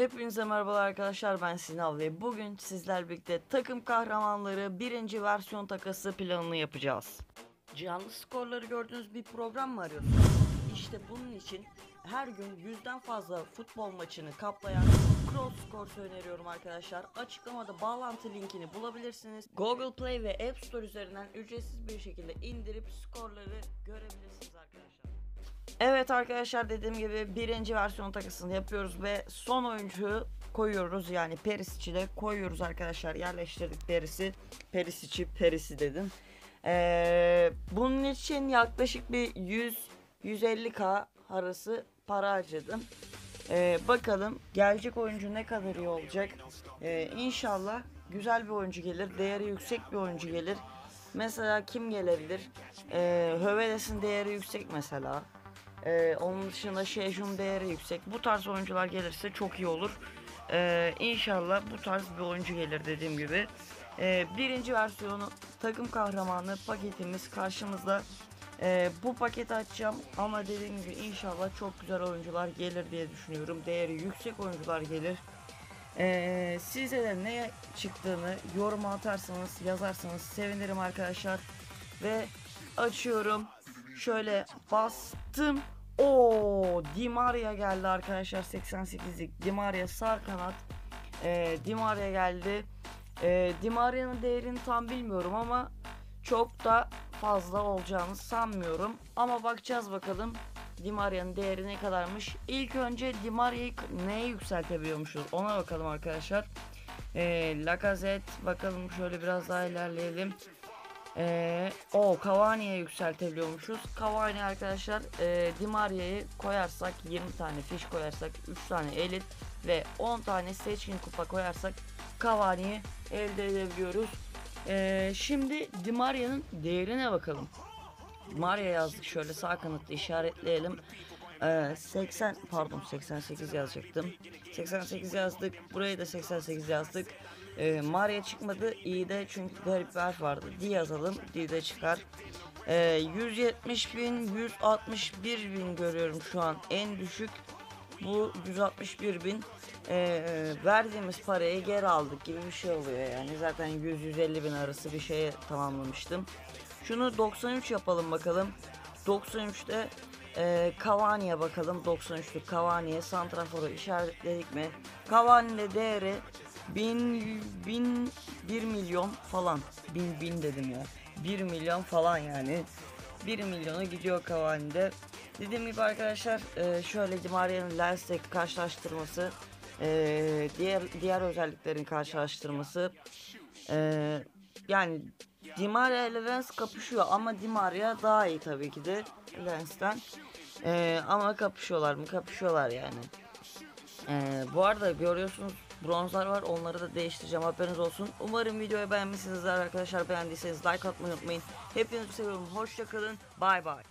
Hepinize merhabalar arkadaşlar ben Sinav ve bugün sizler birlikte takım kahramanları birinci versiyon takası planını yapacağız. Canlı skorları gördüğünüz bir program mı arıyorsunuz? İşte bunun için her gün yüzden fazla futbol maçını kaplayan Cross Scores öneriyorum arkadaşlar. Açıklamada bağlantı linkini bulabilirsiniz. Google Play ve App Store üzerinden ücretsiz bir şekilde indirip skorları görebilirsiniz arkadaşlar. Evet arkadaşlar dediğim gibi birinci versiyon takısını yapıyoruz ve son oyuncuyu koyuyoruz. Yani Perisic'i de koyuyoruz arkadaşlar. Yerleştirdik Peris'i. Perisic'i Peris'i dedim. Ee, bunun için yaklaşık bir 100-150k arası para harcadım. Ee, bakalım gelecek oyuncu ne kadar iyi olacak? Ee, İnşallah güzel bir oyuncu gelir değeri yüksek bir oyuncu gelir. Mesela kim gelebilir? Ee, Höveles'in değeri yüksek mesela. Ee, onun dışında Şejun değeri yüksek. Bu tarz oyuncular gelirse çok iyi olur. Ee, inşallah bu tarz bir oyuncu gelir dediğim gibi. Ee, birinci versiyonu takım kahramanı paketimiz karşımızda. Ee, bu paketi açacağım ama dediğim gibi inşallah çok güzel oyuncular gelir diye düşünüyorum. Değeri yüksek oyuncular gelir. Ee, size de ne çıktığını yoruma atarsanız yazarsanız sevinirim arkadaşlar. Ve açıyorum. Şöyle bastım. O Di Maria geldi arkadaşlar 88'lik Di Maria sağ kanat. Ee, Di Maria geldi. Ee, Di Maria'nın değerini tam bilmiyorum ama çok da fazla olacağını sanmıyorum. Ama bakacağız bakalım. Di Maria'nın değeri ne kadarmış? İlk önce Di Maria'yı neye yükseltebiliyormuşuz? Ona bakalım arkadaşlar. Ee, Lacazette bakalım şöyle biraz daha ilerleyelim. Ee, o Cavani'ye yükseltebiliyormuşuz. Cavani arkadaşlar e, Di Maria'yı koyarsak 20 tane fiş koyarsak 3 tane elit ve 10 tane seçkin kupa koyarsak Cavani'yi elde edebiliyoruz. Ee, şimdi Di Maria'nın değerine bakalım. Maria yazdık şöyle sağ kanatta işaretleyelim. Ee, 80 pardon 88 yazacaktım. 88 yazdık. Buraya da 88 yazdık. Ee, Maria çıkmadı. iyi de çünkü garip bir harf vardı. D yazalım. D de çıkar. Ee, 170 bin, 161 bin görüyorum şu an en düşük. Bu 161 bin Ee, verdiğimiz parayı geri aldık gibi bir şey oluyor yani zaten 100-150 bin arası bir şeye tamamlamıştım. Şunu 93 yapalım bakalım. 93'te e, Cavani'ye bakalım. 93'lük Cavani'ye Santrafor'u işaretledik mi? Cavani'nin değeri 1000 bin 1 milyon falan. 1000 bin dedim ya. 1 milyon falan yani. 1 milyona gidiyor Cavani'de. Dediğim gibi arkadaşlar e, şöyle Di Maria'nın Lens'teki karşılaştırması e, diğer diğer özelliklerin karşılaştırması e, yani Di Maria ile Lens kapışıyor ama Di Maria daha iyi tabii ki de Lens'ten. E, ama kapışıyorlar mı? Kapışıyorlar yani. E, bu arada görüyorsunuz bronzlar var onları da değiştireceğim haberiniz olsun. Umarım videoyu beğenmişsinizdir arkadaşlar beğendiyseniz like atmayı unutmayın. Hepinizi seviyorum hoşçakalın bay bay.